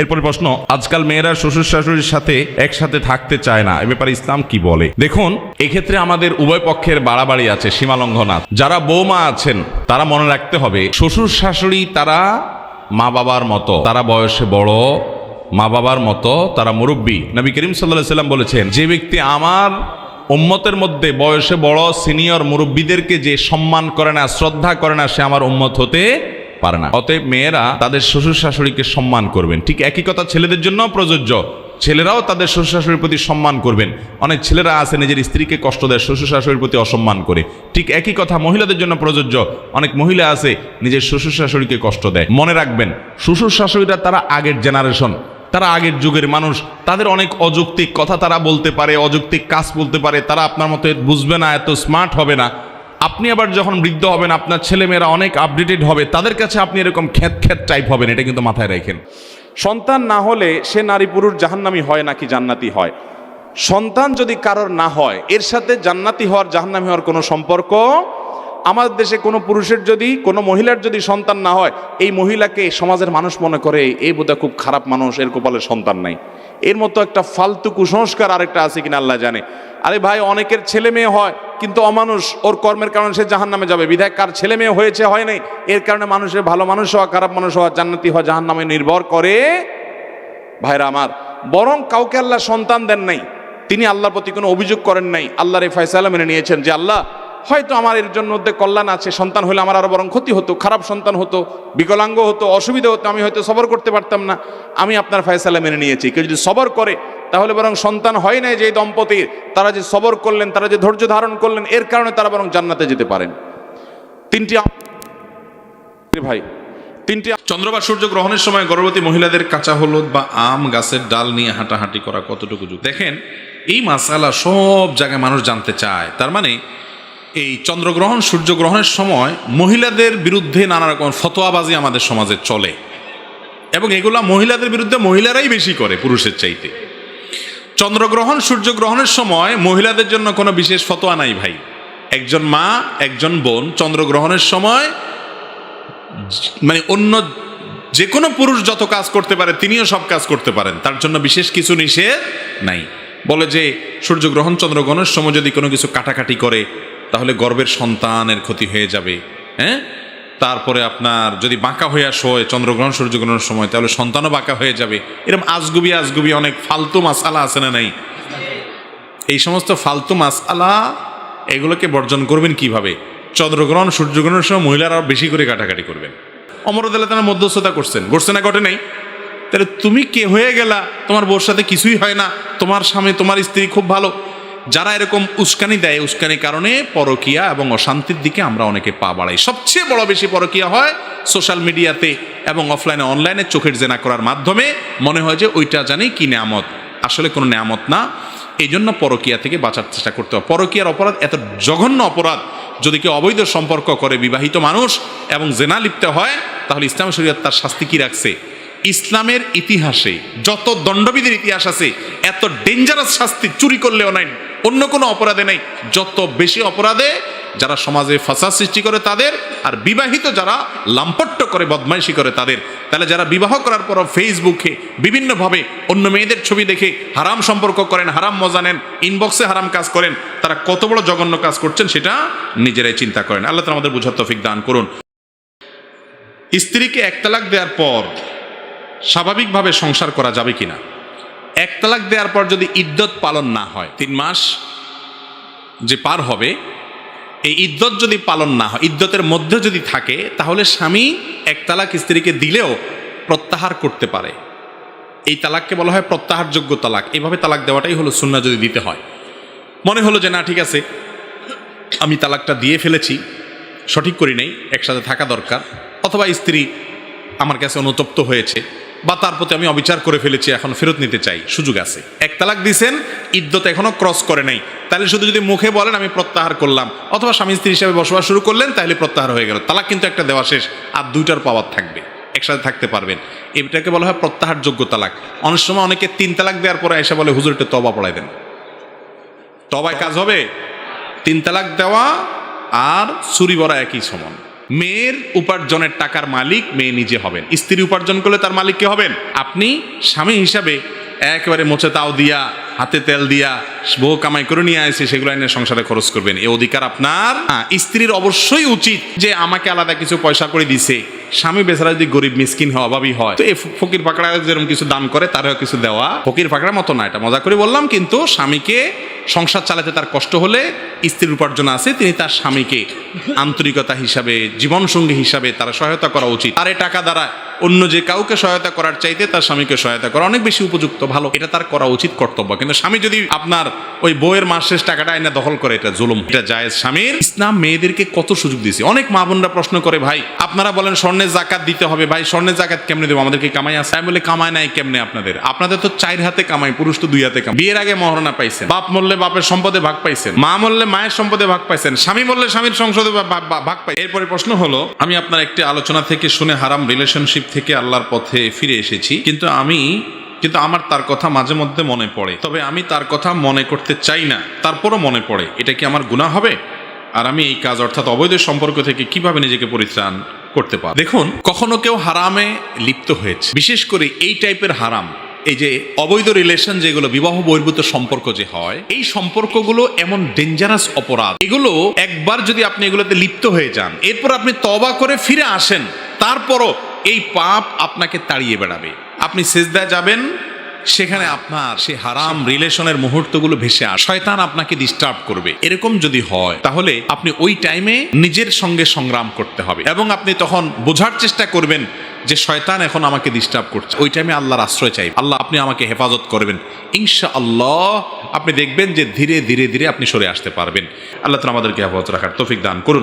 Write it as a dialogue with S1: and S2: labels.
S1: এরপরে প্রশ্ন, আজকাল মেয়েরা শ্বশুর শাশুড়ির সাথে একসাথে থাকতে চায় না। এ ব্যাপারে ইসলাম কি বলে? দেখুন, এক্ষেত্রে আমাদের উভয় পক্ষের বাড়াবাড়ি আছে, সীমালঙ্ঘন আছে। যারা বৌমা আছেন, তারা মনে রাখতে হবে, শ্বশুর শাশুড়ি তারা মা বাবার মতো, তারা বয়সে বড়, মা বাবার মতো, তারা মুরব্বী। নবী করিম সাল্লাহ সাল্লাম বলেছেন, যে ব্যক্তি আমার উম্মতের মধ্যে বয়সে বড়, সিনিয়র মুরব্বীদেরকে যে সম্মান করে না, শ্রদ্ধা করে না, সে আমার উম্মত হতে পারে না। অতএব মেয়েরা তাদের শ্বশুর শাশুড়িকে সম্মান করবেন। ঠিক একই কথা ছেলেদের জন্য প্রযোজ্য। ছেলেরাও তাদের শ্বশুর শাশুড়ির প্রতি সম্মান করবেন। অনেক ছেলেরা আছে নিজের স্ত্রীকে কষ্ট দেয়, শ্বশুর শাশুড়ির প্রতি অসম্মান করে। ঠিক একই কথা মহিলাদের জন্য প্রযোজ্য। অনেক মহিলা আছে নিজের শ্বশুর শাশুড়িকে কষ্ট দেয়। মনে রাখবেন, শ্বশুর শাশুড়িরা তারা আগের জেনারেশন। তারা আগের যুগের মানুষ। তাদের অনেক অযৌক্তিক কথা তারা বলতে পারে, অযৌক্তিক কাজ বলতে পারে। তারা আপনার মতো বুঝবে না, এত স্মার্ট হবে না। আপনি আবার যখন বৃদ্ধ হবেন, আপনার ছেলেমেয়েরা অনেক আপডেটেড হবে, তাদের কাছে আপনি এরকম খ্যাত খ্যাত টাইপ হবেন, এটা কিন্তু মাথায় রাখেন।
S2: সন্তান না হলে সে নারী পুরুষ জাহান্নামি হয় নাকি জান্নাতি হয়? সন্তান যদি কারোর না হয়, এর সাথে জান্নাতি হওয়ার, জাহান্নামি হওয়ার কোনো সম্পর্ক? আমাদের দেশে কোনো পুরুষের যদি, কোনো মহিলার যদি সন্তান না হয়, এই মহিলাকে সমাজের মানুষ মনে করে, এই বোধহয় খুব খারাপ মানুষ, এর কপালে সন্তান নাই। এর মতো একটা ফালতু কুসংস্কার আরেকটা আছে কিনা আল্লাহ জানে। আরে ভাই, অনেকের ছেলে মেয়ে হয় কিন্তু অমানুষ ওর কর্মের কারণে সে জাহান নামে যাবে। বিধায়ক কার ছেলে মেয়ে হয়েছে, হয় নাই, এর কারণে মানুষের ভালো মানুষ হওয়া, খারাপ মানুষ হওয়া, জান্নাতি হওয়া জাহান নামে নির্ভর করে। ভাইরা আমার, বরং কাউকে আল্লাহ সন্তান দেন নাই, তিনি আল্লাহর প্রতি কোনো অভিযোগ করেন নাই, আল্লাহর এই ফয়সালা মেনে নিয়েছেন যে, আল্লাহ, হয়তো আমার এর জন্য মধ্যে কল্যাণ আছে, সন্তান হলে আমার আরও বরং ক্ষতি হতো, খারাপ সন্তান হতো, বিকলাঙ্গ হতো, অসুবিধা হতো, আমি হয়তো সবর করতে পারতাম না। আমি আপনার ফয়সালা মেনে নিয়েছি। কেউ যদি সবর করে তাহলে বরং সন্তান হয় নাই যে দম্পতির তারা যে সবর করলেন, তারা যে ধৈর্য ধারণ করলেন, এর কারণে তারা বরং জান্নাতে যেতে পারেন। তিনটি ভাই, তিনটি
S3: চন্দ্র বা সূর্য গ্রহণের সময় গর্ভবতী মহিলাদের কাঁচা হলুদ বা আম গাছের ডাল নিয়ে হাঁটাহাঁটি করা কতটুকু যুগ দেখেন, এই মাসালা সব জায়গায় মানুষ জানতে চায়। তার মানে এই চন্দ্রগ্রহণ, সূর্যগ্রহণের সময় মহিলাদের বিরুদ্ধে নানা রকম ফতোয়াবাজি আমাদের সমাজে চলে। এবং এগুলা মহিলাদের বিরুদ্ধে মহিলারাই বেশি করে, পুরুষের চাইতে। চন্দ্রগ্রহণ, সূর্যগ্রহণের সময় মহিলাদের জন্য কোনো বিশেষ ফতোয়া নাই ভাই। একজন মা, একজন বোন চন্দ্রগ্রহণের সময় মানে অন্য যে কোনো পুরুষ যত কাজ করতে পারে, তিনিও সব কাজ করতে পারেন। তার জন্য বিশেষ কিছু নিষেধ নাই। বলে যে, সূর্যগ্রহণ, চন্দ্রগ্রহণের সময় যদি কোনো কিছু কাটাকাটি করে, তাহলে গর্বের সন্তানের ক্ষতি হয়ে যাবে। হ্যাঁ? তারপরে আপনার যদি বাঁকা হয়ে শোয় চন্দ্রগ্রহণ, সূর্যগ্রহণের সময়, তাহলে সন্তানও বাঁকা হয়ে যাবে। এরকম আজগুবি আজগুবি অনেক ফালতু মাসালা আছে না নাই? এই সমস্ত ফালতু মাসালা, এগুলোকে বর্জন করবেন কীভাবে? চন্দ্রগ্রহণ, সূর্যগ্রহণের সময় মহিলারা বেশি করে কাটাকাটি করবেন। অমরদালে তারা মধ্যস্থতা করছেন। ঘটছে না, ঘটে নাই? তাহলে তুমি কে হয়ে গেলা? তোমার বউর সাথে কিছুই হয় না। তোমার স্বামী, তোমার স্ত্রী খুব ভালো। যারা এরকম উস্কানি দেয়, উস্কানির কারণে পরকিয়া এবং অশান্তির দিকে আমরা অনেকে পা বাড়াই। সবচেয়ে বড় বেশি পরকিয়া হয় সোশ্যাল মিডিয়াতে এবং অফলাইনে, অনলাইনে চোখের জেনা করার মাধ্যমে। মনে হয় যে ওইটা জানি কি নেয়ামত। আসলে কোনো নেয়ামত না। এই জন্য পরকিয়া থেকে বাঁচার চেষ্টা করতে হবে। পরকিয়ার অপরাধ এত জঘন্য অপরাধ। যদি কেউ অবৈধ সম্পর্ক করে বিবাহিত মানুষ এবং জেনা লিপ্ত হয়, তাহলে ইসলাম শরীয়ত তার শাস্তি কি রাখছে? ইসলামের ইতিহাসে যত দণ্ডবিধির ইতিহাস আছে, এত ডেঞ্জারাস শাস্তি চুরি করলেও নাই, অন্য কোনো অপরাধে নেই। যত বেশি অপরাধে যারা সমাজে ফাঁসা সৃষ্টি করে তাদের, আর বিবাহিত যারা লাম্পট্য করে, বদমাইশি করে তাদের, তাহলে যারা বিবাহ করার পর ফেসবুকে বিভিন্নভাবে অন্য মেয়েদের ছবি দেখে হারাম সম্পর্ক করেন, হারাম মজা নেন ইনবক্সে হারাম কাজ করেন, তারা কত বড় জঘন্য কাজ করছেন সেটা নিজেরাই চিন্তা করেন। আল্লাহ তালা আমাদের বোঝার তফিক দান করুন। স্ত্রীকে এক তালাক দেওয়ার পর স্বাভাবিকভাবে সংসার করা যাবে কিনা? এক তালাক দেওয়ার পর যদি ইদ্যত পালন না হয়, তিন মাস যে পার হবে, এই ইদ্যত যদি পালন না হয়, ইদ্যতের মধ্যে যদি থাকে, তাহলে স্বামী এক তালাক স্ত্রীকে দিলেও প্রত্যাহার করতে পারে। এই তালাককে বলা হয় প্রত্যাহারযোগ্য তালাক। এভাবে তালাক দেওয়াটাই হলো সুন্না যদি দিতে হয়। মনে হলো যে, না, ঠিক আছে, আমি তালাকটা দিয়ে ফেলেছি, সঠিক করি নেই, একসাথে থাকা দরকার, অথবা স্ত্রী আমার কাছে অনুতপ্ত হয়েছে বা তার প্রতি আমি অবিচার করে ফেলেছি, এখন ফেরত নিতে চাই। সুযোগ আছে। এক তালাক দিছেন, ইদ্যত এখনও ক্রস করে নাই। তাহলে শুধু যদি মুখে বলেন, আমি প্রত্যাহার করলাম। অথবা স্বামী স্ত্রী হিসাবে বসবাস শুরু করলেন, তাহলে প্রত্যাহার হয়ে গেল। তালাক কিন্তু একটা দেওয়া শেষ, আর দুইটার পাওয়ার থাকবে। একসাথে থাকতে পারবেন। এটাকে বলা হয় প্রত্যাহারযোগ্য তালাক। অনেক সময় অনেকে তিন তালাক দেওয়ার পরে এসে বলে, হুজুর, একটু তবা পড়াই দেন। তবায় কাজ হবে? তিন তালাক দেওয়া আর চুরি বড়া একই সমান। মেয়ের উপার্জনের টাকার মালিক মেয়ে নিজে হবেন। স্ত্রী উপার্জন করলে তার মালিক কে হবেন? আপনি স্বামী হিসাবে একেবারে মোচে তাও দিয়া হাতে তেল দিয়া বউ কামাই করে নিয়ে আসে সেগুলো এনে সংসারে খরচ করবেন। এই অধিকার আপনার? স্ত্রীর অবশ্যই উচিত যে আমাকে আলাদা কিছু পয়সা করে দিছে। স্বামী বেচারা যদি গরিব, মিসকিন হয়, অভাবী হয়, তো এই ফকির পাকড়া যেরকম কিছু দান করে, তারও কিছু দেওয়া ফকির পাকড়ার মতো না এটা। মজা করে বললাম, কিন্তু স্বামীকে সংসার চালাতে তার কষ্ট হলে স্ত্রীর উপার্জন আছে, তিনি তার স্বামীকে আন্তরিকতা হিসাবে, জীবনসঙ্গী হিসাবে তার সহায়তা করা উচিত। আর টাকা দ্বারা অন্য যে কাউকে সহায়তা করার চাইতে তার স্বামীকে সহায়তা করা অনেক বেশি উপযুক্ত, ভালো। এটা তার করা উচিত কর্তব্য। কিন্তু স্বামী যদি আপনার ওই বইয়ের মাস শেষ টাকাটা এনে দখল করে, এটা জুলুম, এটা জায়েজ স্বামীর। ইসলাম মেয়েদেরকে কত সুযোগ দিয়েছে? অনেক মা বোনরা প্রশ্ন করে, ভাই, আপনারা বলেন স্বর্ণের জাকাত দিতে হবে। ভাই, স্বর্ণের জাকাত কেমনে দেবো? আমাদেরকে কামাই আছে? আমি বলে কামাই নাই কেমনে আপনাদের? আপনাদের তো চার হাতে কামাই, পুরুষ তো দুই হাতে কামাই। বিয়ের আগে মহরণা পাইছেন, বাপ মরলে বাপের সম্পদে ভাগ পাইছেন, মা মরলে মায়ের সম্পদে ভাগ পাইছেন, স্বামী মরলে স্বামীর সংসদে ভাগ পাই এরপরে প্রশ্ন হলো, আমি আপনার একটি আলোচনা থেকে শুনে হারাম রিলেশনশিপ থেকে আল্লাহর পথে ফিরে এসেছি। কিন্তু আমি, কিন্তু আমার তার কথা মাঝে মধ্যে মনে পড়ে। তবে আমি তার কথা মনে করতে চাই না, তারপরও মনে পড়ে। এটা কি আমার গুণা হবে? আর আমি এই কাজ অর্থাৎ অবৈধ সম্পর্ক থেকে কীভাবে নিজেকে পরিত্রাণ করতে পারি দেখুন, কখনো কেউ হারামে লিপ্ত হয়েছে। বিশেষ করে এই টাইপের হারাম, এই যে অবৈধ রিলেশন যেগুলো, বিবাহ বহির্ভূত সম্পর্ক যে হয়, এই সম্পর্কগুলো এমন ডেঞ্জারাস অপরাধ। এগুলো একবার যদি আপনি এগুলোতে লিপ্ত হয়ে যান, এরপর আপনি তবা করে ফিরে আসেন, তারপরও এই পাপ আপনাকে তাড়িয়ে বেড়াবে। আপনি সেজদায় যাবেন, সেখানে আপনার সেই হারাম রিলেশনের মুহূর্তগুলো ভেসে আস। শয়তান আপনাকে ডিস্টার্ব করবে। এরকম যদি হয়, তাহলে আপনি ওই টাইমে নিজের সঙ্গে সংগ্রাম করতে হবে। এবং আপনি তখন বোঝার চেষ্টা করবেন যে শয়তান এখন আমাকে ডিস্টার্ব করছে। ওই টাইমে আল্লাহর আশ্রয় চাই আল্লাহ আপনি আমাকে হেফাজত করবেন। ইনশা আল্লাহ আপনি দেখবেন যে ধীরে ধীরে ধীরে আপনি সরে আসতে পারবেন। আল্লাহ তালা আমাদেরকে হেফাজত রাখার তৌফিক দান করুন।